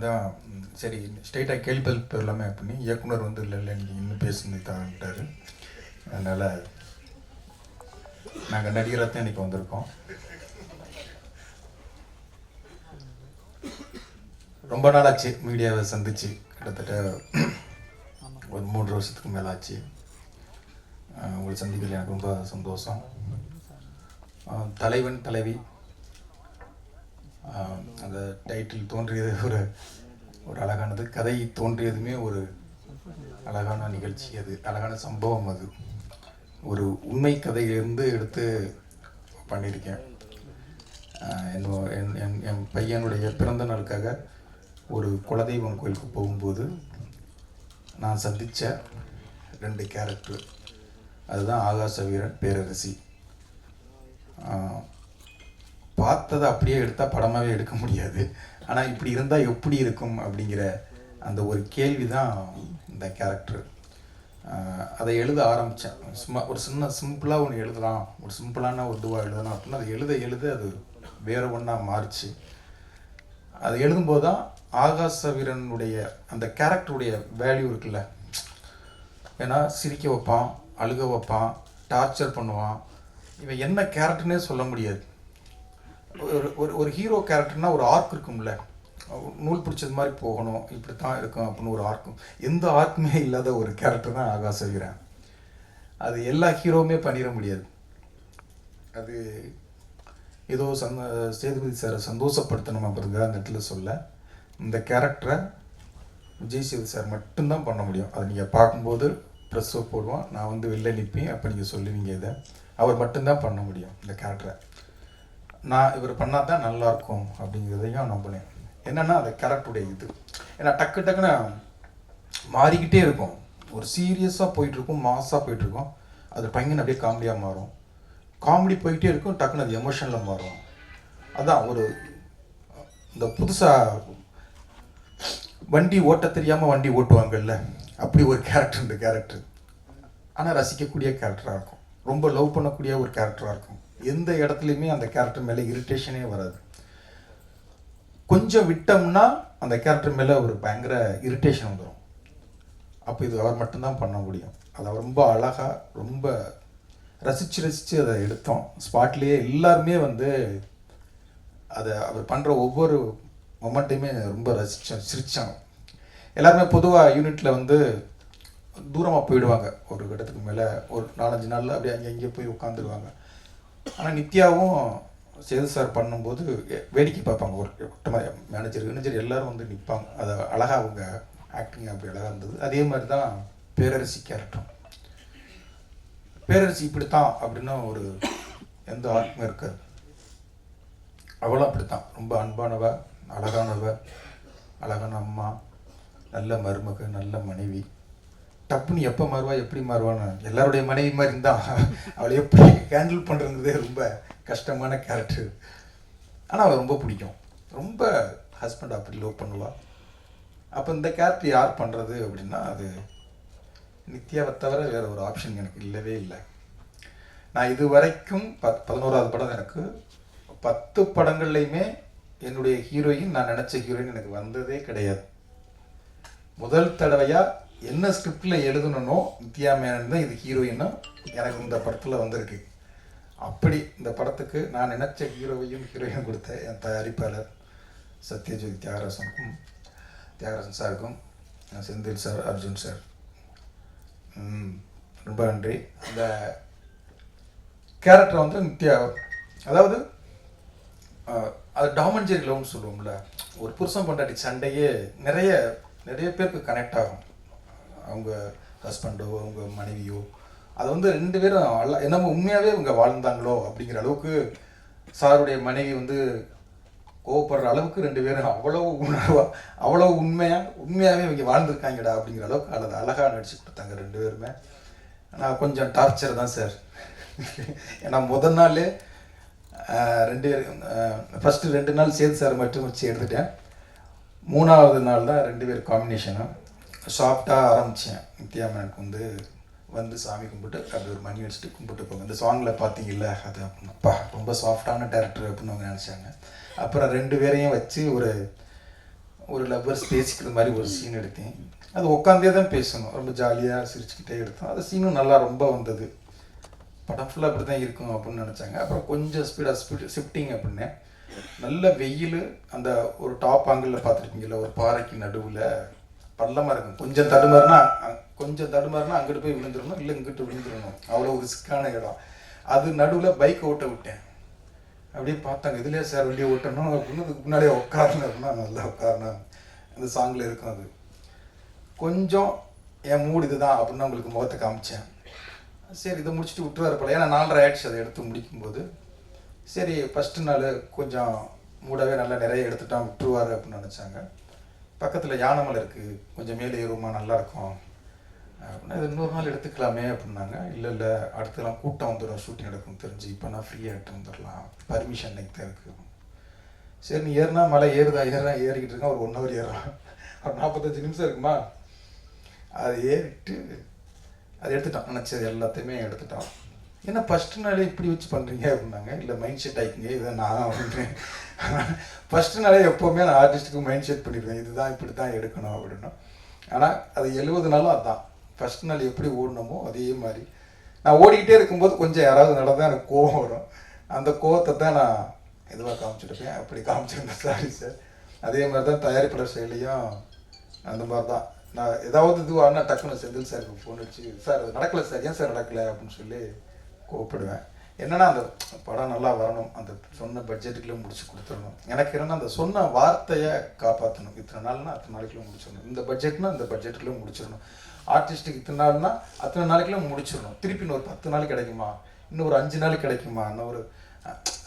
அதான் சரி ஸ்ட்ரைட்டாக கேள்வி பதில் போயிடலாமே இயக்குனர் வந்து இல்லை இல்லை நீங்கள் இன்னும் பேசுனது தான்ட்டாரு அதனால் நாங்கள் நடிகராக தான் இன்றைக்கி வந்திருக்கோம். ரொம்ப நாளாச்சு மீடியாவை சந்திச்சு கிட்டத்தட்ட ஒரு மூன்று வருஷத்துக்கு மேலே ஆச்சு உங்களை சந்திக்கிறது எனக்கு ரொம்ப சந்தோஷம். தலைவன் தலைவி அந்த டைட்டில் தோன்றியது ஒரு ஒரு அழகானது. கதை தோன்றியதுமே ஒரு அழகான நிகழ்ச்சி அது அழகான சம்பவம் அது. ஒரு உண்மை கதையிலிருந்து எடுத்து பண்ணியிருக்கேன். என் என் என் பையனுடைய பிறந்த நாளுக்காக ஒரு குலதெய்வம் கோயிலுக்கு போகும்போது நான் சந்தித்த ரெண்டு கேரக்டர் அதுதான் ஆகாச வீரன் பேரரசி. பார்த்ததை அப்படியே எடுத்தால் படமாகவே எடுக்க முடியாது. ஆனால் இப்படி இருந்தால் எப்படி இருக்கும் அப்படிங்கிற அந்த ஒரு கேள்வி தான் இந்த கேரக்டர் அதை எழுத ஆரம்பித்தேன் சும்மா ஒரு சின்ன சிம்பிளாக ஒன்று எழுதலாம். ஒரு சிம்பிளான ஒரு இதுவாக எழுதலாம் அப்படின்னா அதை எழுத எழுத அது வேற ஒன்றா மாறுச்சு. அது எழுதும்போது தான் ஆகாச வீரனுடைய அந்த கேரக்டருடைய வேல்யூ இருக்குல்ல. ஏன்னா சிரிக்க வைப்பான் அழுக வைப்பான் டார்ச்சர் பண்ணுவான். இவன் என்ன கேரக்டர்னே சொல்ல முடியாது. ஒரு ஒரு ஒரு ஹீரோ கேரக்டர்னா ஒரு ஆர்க் இருக்கும்ல. நூல் பிடிச்சது மாதிரி போகணும் இப்படி தான் இருக்கும் அப்படின்னு ஒரு ஆர்க்கும் எந்த ஆர்க்குமே இல்லாத ஒரு கேரக்டர் தான் ஆகாச வீரன் அது எல்லா ஹீரோவுமே பண்ணிட முடியாது. அது ஏதோ சந்த சேதுபதி சாரை சந்தோஷப்படுத்தணும் அப்படிங்கிறத அந்த இடத்துல சொல்ல இந்த கேரக்டரை விஜய் சேது சார் மட்டும்தான் பண்ண முடியும். அதை நீங்கள் பார்க்கும்போது ப்ரெஸ்ஸோ போடுவோம். நான் வந்து வெளில நிற்பேன் அப்போ நீங்கள் சொல்லுவீங்க இதை அவர் மட்டும்தான் பண்ண முடியும் இந்த கேரக்டரை நான் இவர் பண்ணால் தான் நல்லாயிருக்கும் அப்படிங்கிறதையும் நம்பினேன். என்னென்னா அந்த கேரக்டருடைய இது. ஏன்னா டக்கு டக்குன்னு மாறிக்கிட்டே இருக்கும். ஒரு சீரியஸாக போயிட்டுருக்கும் மாஸாக போயிட்டுருக்கும். அது பையன் அப்படியே காமெடியாக மாறும். காமெடி போயிட்டே இருக்கும் டக்குன்னு அது எமோஷனில் மாறும். அதான் ஒரு இந்த புதுசாக வண்டி ஓட்ட தெரியாமல் வண்டி ஓட்டுவாங்கல்ல அப்படி ஒரு கேரக்டர் இந்த கேரக்டர் ஆனால் ரசிக்கக்கூடிய கேரக்டராக இருக்கும். ரொம்ப லவ் பண்ணக்கூடிய ஒரு கேரக்டராக இருக்கும். எந்த இடத்துலையுமே அந்த கேரக்டர் மேலே இரிட்டேஷனே வராது. கொஞ்சம் விட்டோம்னா அந்த கேரக்டர் மேலே ஒரு பயங்கர இரிட்டேஷன் வந்துடும் அப்போ இது அவர் மட்டும்தான் பண்ண முடியும். அதை ரொம்ப அழகாக ரொம்ப ரசித்து ரசித்து அதை எடுத்தோம். ஸ்பாட்லேயே எல்லாருமே வந்து அதை அவர் பண்ணுற ஒவ்வொரு மொமெண்ட்டையுமே ரொம்ப ரசித்தோம் சிரித்தோம் எல்லாருமே பொதுவாக யூனிட்டில் வந்து தூரமாக போயிடுவாங்க. ஒரு இடத்துக்கு மேலே ஒரு நாலஞ்சு நாளில் அப்படியே அங்கே இங்கே போய் உட்காந்துருவாங்க ஆனால் நித்யாவும் சேது சார் பண்ணும்போது வேடிக்கை பார்ப்பாங்க. ஒரு ஒட்டமாக மேனேஜர் மேனேஜர் எல்லாரும் வந்து நிற்பாங்க அதை அழகாக அவங்க ஆக்டிங் அப்படி அழகாக இருந்தது. அதே மாதிரி தான் பேரரசி கேரக்டரும் பேரரசி இப்படித்தான் அப்படின்னு ஒரு எந்த ஆர்க்குமே இருக்காது. அவளும் அப்படித்தான். ரொம்ப அன்பானவ அழகானவ அழகான அம்மா நல்ல மருமக நல்ல மனைவி. டப்புன்னு எப்போ மாறுவா எப்படி மாறுவான்னு எல்லாருடைய மனைவி மாதிரி இருந்தா அவளை எப்படி ஹேண்டில் பண்ணுறதுங்கிறதே ரொம்ப கஷ்டமான கேரக்டர் ஆனால் அவள் ரொம்ப பிடிக்கும். ரொம்ப ஹஸ்பண்ட் அப்படி லவ் பண்ணுவாள் அப்போ இந்த கேரக்டர் யார் பண்ணுறது அப்படின்னா அது நித்யாவை தவிர வேறு ஒரு ஆப்ஷன் எனக்கு இல்லவே இல்லை. நான் இது வரைக்கும் பத் பதினோராவது படம் எனக்கு பத்து படங்கள்லையுமே என்னுடைய ஹீரோயின் நான் நினச்ச ஹீரோயின் எனக்கு வந்ததே கிடையாது. முதல் தடவையாக என்ன ஸ்கிரிப்டில் எழுதணுன்னோ நித்யா மேனன் தான் இது ஹீரோயின்னா எனக்கு இந்த படத்தில் வந்திருக்கு. அப்படி இந்த படத்துக்கு நான் நினச்ச ஹீரோவையும் ஹீரோயும் கொடுத்த என் தயாரிப்பாளர் சத்யஜோதி தியாகராசனுக்கும் தியாகராசன் சாருக்கும் செந்தில் சார் அர்ஜுன் சார். ரொம்ப நன்றி. அந்த கேரக்டர் வந்து நித்யா அதாவது அது அது டாமன்ஜெரி லவ்னு சொல்லுவோம்ல ஒரு புருஷன் பொண்டாட்டி சண்டையே நிறைய நிறைய பேருக்கு கனெக்ட் ஆகும். அவங்க ஹஸ்பண்டோ அவங்க மனைவியோ அது வந்து ரெண்டு பேரும் என்னமோ உண்மையாகவே இவங்க வாழ்ந்தாங்களோ அப்படிங்கிற அளவுக்கு சாருடைய மனைவி வந்து கோவப்படுற அளவுக்கு ரெண்டு பேரும் அவ்வளோ உணர்வா அவ்வளோ உண்மையாக உண்மையாகவே இவங்க வாழ்ந்துருக்காங்கடா அப்படிங்கிற அளவுக்கு அல்லது அழகாக நடிச்சு கொடுத்தாங்க ரெண்டு பேருமே. ஆனால் கொஞ்சம் டார்ச்சர் தான் சார். ஏன்னா முதல் நாள் ரெண்டு ஃபஸ்ட்டு ரெண்டு நாள் சேது சார் மட்டும் வச்சு எடுத்துட்டேன். மூணாவது நாள் தான் ரெண்டு பேர் காம்பினேஷனும் சாஃப்டாக ஆரம்பித்தேன் நித்யாமனுக்கு வந்து வந்து சாமி கும்பிட்டு அப்படி ஒரு மணி வச்சுட்டு கும்பிட்டு போங்க இந்த சாங்கில் பார்த்தீங்கல்ல அது அப்பா ரொம்ப சாஃப்டான டேரக்டர் அப்படின்னு அவங்க நினச்சாங்க. அப்புறம் ரெண்டு பேரையும் வச்சு ஒரு ஒரு லவ்வர்ஸ் பேசிக்கிற மாதிரி ஒரு சீன் எடுத்தேன். அது உட்காந்தே தான் பேசணும். ரொம்ப ஜாலியாக சிரிச்சுக்கிட்டே எடுத்தோம். அது சீனும் நல்லா ரொம்ப வந்தது. படம் ஃபுல்லாக அப்படி தான் இருக்கும் அப்படின்னு நினச்சாங்க. அப்புறம் கொஞ்சம் ஸ்பீடாக ஸ்பீட் ஷிஃப்டிங் அப்படின்னு. நல்ல வெயில் அந்த ஒரு டாப் ஆங்கிளில் பார்த்துருப்பீங்கல்ல ஒரு பாறைக்கு நடுவில் பள்ளமாக இருக்கும். கொஞ்சம் தடுமாறுனா கொஞ்சம் தடுமாறுனா அங்கிட்டு போய் விழுந்துடணும் இல்லை இங்கிட்டு விழுந்துடணும். அவ்வளோ ரிஸ்க்கான இடம். அது நடுவில் பைக் ஓட்ட விட்டேன். அப்படியே பார்த்தாங்க இதுலேயே சார் வெளியே ஓட்டணும்? அப்படின்னு அதுக்கு முன்னாடியே உட்காரணும்னா நல்லா உட்காரணும் அந்த சாங்கில் இருக்கும் அது. கொஞ்சம் என் மூடு இதுதான் அப்படின்னு உங்களுக்கு முகத்தை காமிச்சேன். சரி இதை முடிச்சுட்டு விட்டுருவாரு போல. ஏன்னா நாலரை ஆயிடுச்சு அதை எடுத்து முடிக்கும்போது. சரி ஃபஸ்ட்டு நாள் கொஞ்சம் மூடாவே நல்லா நிறைய எடுத்துட்டான் விட்டுருவார் அப்படின்னு நினச்சாங்க. பக்கத்தில் யானைமலை இருக்குது கொஞ்சம் மேலே ஏறுமா நல்லாயிருக்கும் அப்படின்னா இது இன்னொரு நாள் எடுத்துக்கலாமே அப்படின்னாங்க. இல்லை இல்லை அடுத்தலாம் கூட்டம் வந்துடும் ஷூட்டிங் எடுக்கும் தெரிஞ்சு. இப்போ நான் ஃப்ரீயாக எடுத்து வந்துடலாம் பர்மிஷன் எனக்கு தான் இருக்குது சரி நீ ஏறினா மலை ஏறுதா? ஏறா ஏறிக்கிட்டு இருக்கா. ஒரு ஒன் ஹவர் ஏறான் ஒரு நாற்பத்தஞ்சு நிமிஷம் இருக்குமா? அது ஏறிட்டு அது எடுத்துட்டான். நினச்சது எல்லாத்தையுமே எடுத்துட்டான். ஏன்னா ஃபஸ்ட்டு நாளே இப்படி வச்சு பண்ணுறீங்க அப்படின்னாங்க. இல்லை மைண்ட் செட் ஆகிக்கிங்க இதை நான் அப்படின்றேன். ஃபஸ்ட்டு நாளே எப்போவுமே நான் ஆர்டிஸ்ட்டுக்கு மைண்ட் செட் பண்ணிடுவேன். இதுதான் இப்படி தான் எடுக்கணும் அப்படின்னா. ஆனால் அது எழுபது நாளும் அதுதான் ஃபஸ்ட் நாள் எப்படி ஓடணுமோ அதே மாதிரி. நான் ஓடிக்கிட்டே இருக்கும்போது கொஞ்சம் யாராவது நடந்தால் எனக்கு கோவம் வரும். அந்த கோவத்தை தான் நான் இதுவாக காமிச்சிருப்பேன். அப்படி காமிச்சிருந்தேன் சாரி சார். அதே மாதிரி தான் தயாரிப்பாளர் செயலியும் அந்த மாதிரி தான் நான் ஏதாவது இதுவானா டக்குன்னு செந்தில் சாருக்கு ஃபோன் வச்சு சார் அது நடக்கலை சார். ஏன் சார் நடக்கலை? அப்படின்னு சொல்லி கோவப்படுவேன். என்னன்னா அந்த படம் நல்லா வரணும். அந்த சொன்ன பட்ஜெட்டுக்குள்ளே முடிச்சு கொடுத்துடணும். எனக்கு என்னன்னா அந்த சொன்ன வார்த்தையை காப்பாற்றணும் இத்தனை நாள்னா அத்தனை நாளைக்குள்ளே முடிச்சிடணும். இந்த பட்ஜெட்னா இந்த பட்ஜெட்டுக்குள்ளே முடிச்சிடணும். ஆர்டிஸ்ட்டுக்கு இத்தனை நாள்னா அத்தனை நாளைக்குள்ளே முடிச்சிடணும். திருப்பி இன்னொரு பத்து நாள் கிடைக்குமா? இன்னும் ஒரு அஞ்சு நாள் கிடைக்குமா? இன்னும் ஒரு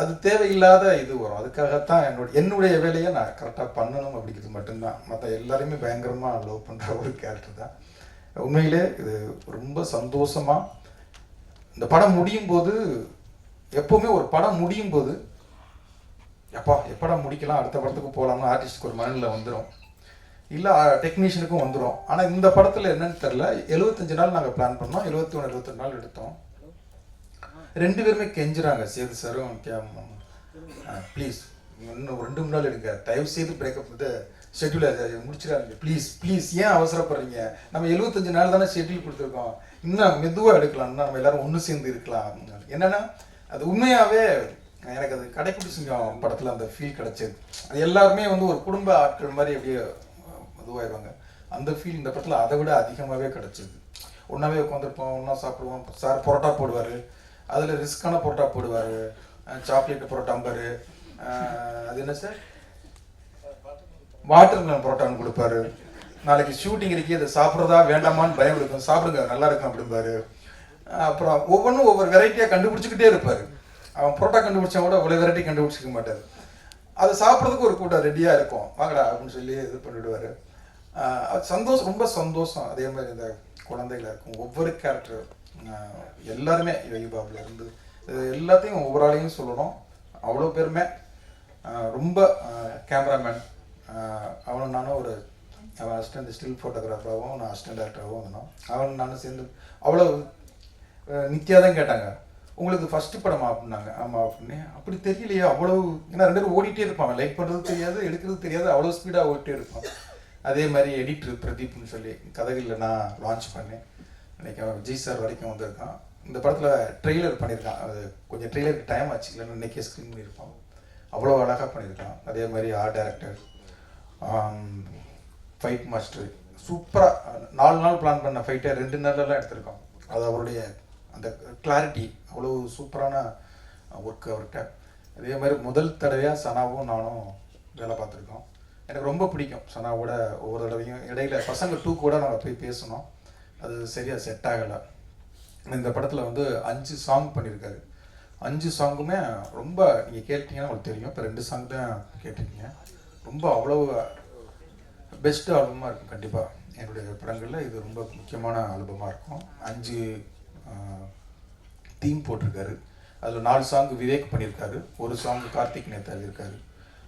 அது தேவையில்லாத இது வரும். அதுக்காகத்தான் என்னோட என்னுடைய வேலையை நான் கரெக்டாக பண்ணணும் அப்படிங்கிறது மட்டும்தான். மற்ற எல்லாரையுமே பயங்கரமாக லவ் பண்ணுற ஒரு கேரக்டர் தான். உண்மையிலே இது ரொம்ப சந்தோஷமாக இந்த படம் முடியும் போது எப்போவுமே ஒரு படம் முடியும் போது எப்பா எப்படா முடிக்கலாம் அடுத்த படத்துக்கு போகலாம்னு ஆர்டிஸ்ட்டுக்கு ஒரு மனநில வந்துடும் இல்லை டெக்னீஷியனுக்கும் வந்துடும் ஆனால் இந்த படத்தில் என்னன்னு தெரில எழுபத்தஞ்சு நாள் நாங்கள் பிளான் பண்ணோம். எழுபத்தி ஒன்று எழுபத்தெண்டு நாள் எடுத்தோம். ரெண்டு பேருமே கெஞ்சுறாங்க. சேது சாரும் கேம் ப்ளீஸ் இன்னும் ரெண்டு மூணு நாள் எடுங்க. தயவு செய்து பிரேக்கப் வந்து ஷெட்யூல் முடிச்சிடாதீங்க. ப்ளீஸ் ப்ளீஸ் ஏன் அவசரப்படுறீங்க? நம்ம எழுபத்தஞ்சு நாள் தானே ஷெட்யூல் கொடுத்துருக்கோம். இன்னும் மெதுவாக எடுக்கலாம். இன்னும் நம்ம எல்லாரும் ஒன்று சேர்ந்து இருக்கலாம் என்னன்னா அது உண்மையாகவே எனக்கு அது கடைக்குடி சிங்கம் படத்தில் அந்த ஃபீல் கிடைச்சது. அது எல்லாருமே வந்து ஒரு குடும்ப ஆட்கள் மாதிரி அப்படியே இதுவாயிருவாங்க. அந்த ஃபீல் இந்த படத்தில் அதை விட அதிகமாகவே கிடைச்சது. ஒன்றாவே உட்காந்துருப்போம் ஒன்றா சாப்பிடுவோம். சார் பரோட்டா போடுவார். அதில் ரிஸ்க்கான பரோட்டா போடுவார். சாக்லேட் பரோட்டாம்பார் அது என்ன சார் வாட்டர் மெலன் பரோட்டான்னு கொடுப்பாரு. நாளைக்கு ஷூட்டிங் இருக்கு இதை சாப்பிட்றதா வேண்டாமான்னு பயம் இருக்கும். சாப்பிடுங்க நல்லா இருக்கும் அப்படிம்பாரு அப்புறம் ஒவ்வொன்றும் ஒவ்வொரு வெரைட்டியாக கண்டுபிடிச்சிக்கிட்டே இருப்பார். அவன் புரோட்டா கண்டுபிடிச்சா கூட அவ்வளோ வெரைட்டி கண்டுபிடிச்சிக்க மாட்டார். அதை சாப்பிட்றதுக்கு ஒரு கூட்டம் ரெடியாக இருக்கும். வாங்கடா அப்படின்னு சொல்லி இது பண்ணிவிடுவார் அது சந்தோஷம் ரொம்ப சந்தோஷம். அதே மாதிரி இந்த குழந்தைகளாக இருக்கும் ஒவ்வொரு கேரக்டர் எல்லாருமே யோகி இருந்து இது எல்லாத்தையும் ஒவ்வொரு ஆளையும் சொல்லணும். அவ்வளோ பேருமே ரொம்ப கேமராமேன் அவனும் நானும் ஒரு அவன் அசிஸ்டன்ட் ஸ்டில் ஃபோட்டோகிராஃபராகவும் நான் அசிஸ்டன்ட் டேரக்டராகவும் வந்தோம் அவன் நானும் சேர்ந்து அவ்வளோ நித்யா தான் கேட்டாங்க. உங்களுக்கு ஃபஸ்ட்டு படமா? அப்படின்னாங்க. ஆமாம் அப்படின்னு. அப்படி தெரியலையே அவ்வளோ ஏன்னா ரெண்டு பேரும் ஓடிட்டே இருப்பான் லைக் பண்ணுறது தெரியாது எடுக்கிறது தெரியாது அவ்வளோ ஸ்பீடாக ஓடிட்டே இருப்பான் அதே மாதிரி எடிட்டர் பிரதீப்னு சொல்லி கதைகளில் நான் லான்ச் பண்ணேன். இன்னைக்கு அவன் விஜய் சார் வரைக்கும் வந்திருக்கான். இந்த படத்தில் ட்ரெய்லர் பண்ணியிருக்கான். அது கொஞ்சம் ட்ரெய்லருக்கு டைம் ஆச்சு. இல்லைன்னா இன்னைக்கே ஸ்க்ரீன் பண்ணியிருப்பான். அவ்வளோ அழகாக பண்ணியிருக்கான். அதே மாதிரி ஆர்ட் டேரக்டர் ஃபைட் மாஸ்டர் சூப்பராக நாலு நாள் பிளான் பண்ண ஃபைட்டை ரெண்டு நாள்லாம் எடுத்திருக்கோம். அது அவருடைய அந்த கிளாரிட்டி அவ்வளோ சூப்பரான ஒர்க் அவர்கிட்ட. அதே மாதிரி முதல் தடவையாக சனாவும் நானும் வேலை பார்த்துருக்கோம். எனக்கு ரொம்ப பிடிக்கும் சனாவோட ஒவ்வொரு தடவையும். இடையில பசங்க டூ கூட நாங்கள் போய் பேசணும் அது சரியாக செட் ஆகலை. இந்த படத்தில் வந்து அஞ்சு சாங் பண்ணியிருக்காரு அஞ்சு சாங்குமே ரொம்ப நீங்கள் கேட்டீங்கன்னா உங்களுக்கு தெரியும். இப்போ ரெண்டு சாங் தான் கேட்டிருக்கீங்க. ரொம்ப அவ்வளோ பெஸ்ட் ஆல்பமாக இருக்கும் கண்டிப்பாக என்னுடைய படங்களில் இது ரொம்ப முக்கியமான ஆல்பமாக இருக்கும். அஞ்சு தீம் போட்டிருக்காரு. அதில் நாலு சாங் விவேக் பண்ணியிருக்காரு. ஒரு சாங் கார்த்திக் நேத்தா எழுதியிருக்காரு.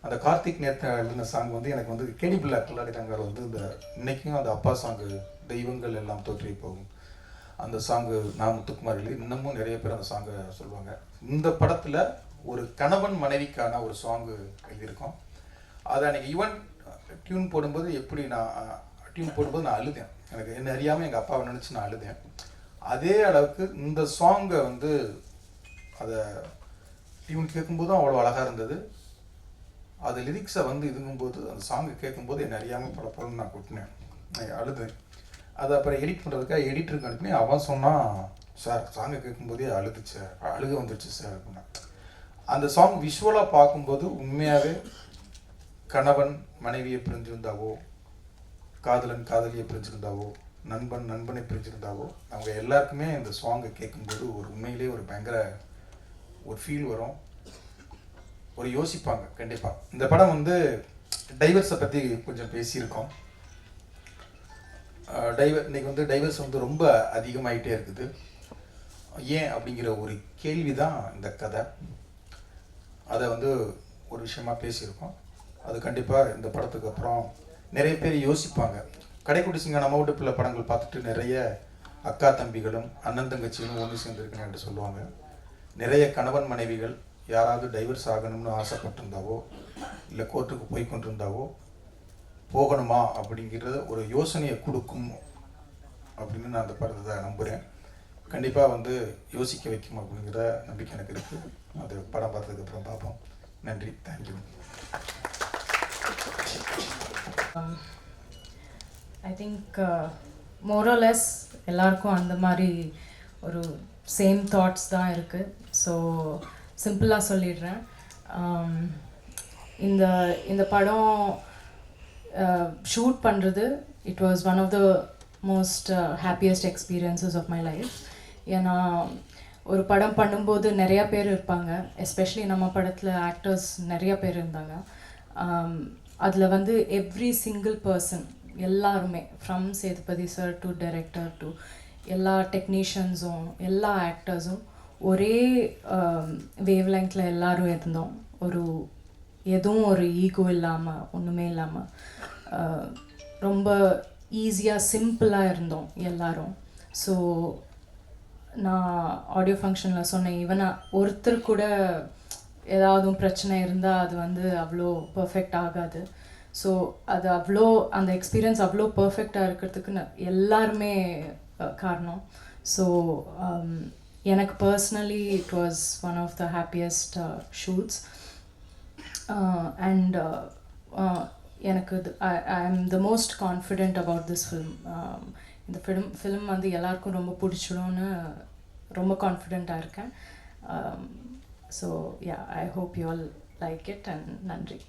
அந்த கார்த்திக் நேத்தா எழுதின சாங் வந்து எனக்கு வந்து கேடி பிள்ளை கில்லாடி வந்து இந்த இன்னைக்கும் அந்த அப்பா சாங்கு தெய்வங்கள் எல்லாம் தோற்றி போகும். அந்த சாங்கு நான் முத்துக்குமார் எழுதி இன்னமும் நிறைய பேர் அந்த சாங்கை சொல்லுவாங்க. இந்த படத்தில் ஒரு கணவன் மனைவிக்கான ஒரு சாங்கு எழுதியிருக்கோம். அதை அன்றைக்கி ஈவன் டியூன் போடும்போது எப்படி நான் டியூன் போடும்போது நான் அழுதேன். எனக்கு என்ன அறியாமல் எங்கள் அப்பாவை நினச்சி நான் அழுதேன். அதே அளவுக்கு இந்த சாங்கை வந்து அதை டியூன் கேட்கும்போதும் அவ்வளோ அழகாக இருந்தது. அது லிரிக்ஸை வந்து இதுங்கும்போது அந்த சாங்கை கேட்கும்போது என்ன அறியாமல் பல படம் நான் கொட்டினேன். நான் அழுதேன். அதை அப்புறம் எடிட் பண்ணுறதுக்காக எடிட்டருக்கு அனுப்பி அவன் சொன்னான் சார் சாங்கை கேட்கும்போதே அழுதுச்சு சார் அழுக வந்துடுச்சு சார் அப்படின்னா. அந்த சாங் விஷுவலாக பார்க்கும்போது உண்மையாகவே கணவன் மனைவியை பிரிஞ்சிருந்தாவோ காதலன் காதலியை பிரிஞ்சிருந்தாவோ நண்பன் நண்பனை பிரிஞ்சிருந்தாவோ அவங்க எல்லாருக்குமே இந்த சாங்கை கேட்கும்போது ஒரு உண்மையிலேயே ஒரு பயங்கர ஒரு ஃபீல் வரும். ஒரு யோசிப்பாங்க கண்டிப்பாக இந்த படம் வந்து டைவர்ஸை பற்றி கொஞ்சம் பேசியிருக்கோம். டைவர் இன்னைக்கு வந்து டைவர்ஸ் வந்து ரொம்ப அதிகமாகிட்டே இருக்குது. ஏன் அப்படிங்கிற ஒரு கேள்வி தான் இந்த கதை. அதை வந்து ஒரு விஷயமா பேசியிருக்கோம். அது கண்டிப்பாக இந்த படத்துக்கு அப்புறம் நிறைய பேர் யோசிப்பாங்க. கடைக்குட்டி சிங்க நம்ம வீட்டு பிள்ளை படங்கள் பார்த்துட்டு நிறைய அக்கா தம்பிகளும் அண்ணன் தங்கச்சிகளும் ஒன்று சேர்ந்துருக்கணும் என்று சொல்லுவாங்க. நிறைய கணவன் மனைவிகள் யாராவது டைவர்ஸ் ஆகணும்னு ஆசைப்பட்டிருந்தாவோ இல்லை கோர்ட்டுக்கு போய் கொண்டிருந்தாவோ போகணுமா அப்படிங்கிறத ஒரு யோசனையை கொடுக்கும் அப்படின்னு நான் அந்த படத்தை நம்புகிறேன் கண்டிப்பாக வந்து யோசிக்க வைக்கும் அப்படிங்கிற நம்பிக்கை எனக்கு இருக்குது அது படம் பார்த்ததுக்கப்புறம் பார்ப்போம். நன்றி. தேங்க்யூ ஐ திங்க் மோரோலெஸ் எல்லாருக்கும் அந்த மாதிரி ஒரு சேம் தாட்ஸ் தான் இருக்குது ஸோ சிம்பிளாக சொல்லிடுறேன். Um, இந்த இந்த படம் ஷூட் பண்ணுறது it was one of the most happiest experiences of my life ஏன்னா ஒரு படம் பண்ணும்போது நிறையா பேர் இருப்பாங்க. எஸ்பெஷலி நம்ம படத்தில் ஆக்டர்ஸ் நிறைய பேர் இருந்தாங்க. Um, அதில் வந்து எவ்ரி சிங்கிள் பர்சன் எல்லாருமே from Sethupathi sir to director to எல்லா டெக்னீஷியன்ஸும் எல்லா ஆக்டர்ஸும் ஒரே um, வேவ் லெங்க்ல எல்லாரும் இருந்தோம். ஒரு எதுவும் ஒரு ஈகோ இல்லாமல் ஒன்றுமே இல்லாமல் uh, ரொம்ப ஈஸியாக சிம்பிளாக இருந்தோம் எல்லாரும். ஸோ நான் ஆடியோ ஃபங்க்ஷனில் சொன்னேன் ஈவனாக ஒருத்தர் கூட ஏதாவது பிரச்சனை இருந்தால் அது வந்து அவ்வளோ பர்ஃபெக்ட் ஆகாது. ஸோ அது அவ்வளோ அந்த எக்ஸ்பீரியன்ஸ் அவ்வளோ பர்ஃபெக்டாக இருக்கிறதுக்கு எல்லாருமே காரணம். ஸோ um, எனக்கு personally it was one of the happiest shoots and எனக்கு I am the most confident about this film இந்த ஃபிலிம் ஃபிலிம் வந்து எல்லாருக்கும் ரொம்ப பிடிச்சிடும்னு ரொம்ப கான்ஃபிடெண்ட்டாக இருக்கேன். Um, So yeah, I hope you all like it and Nandri.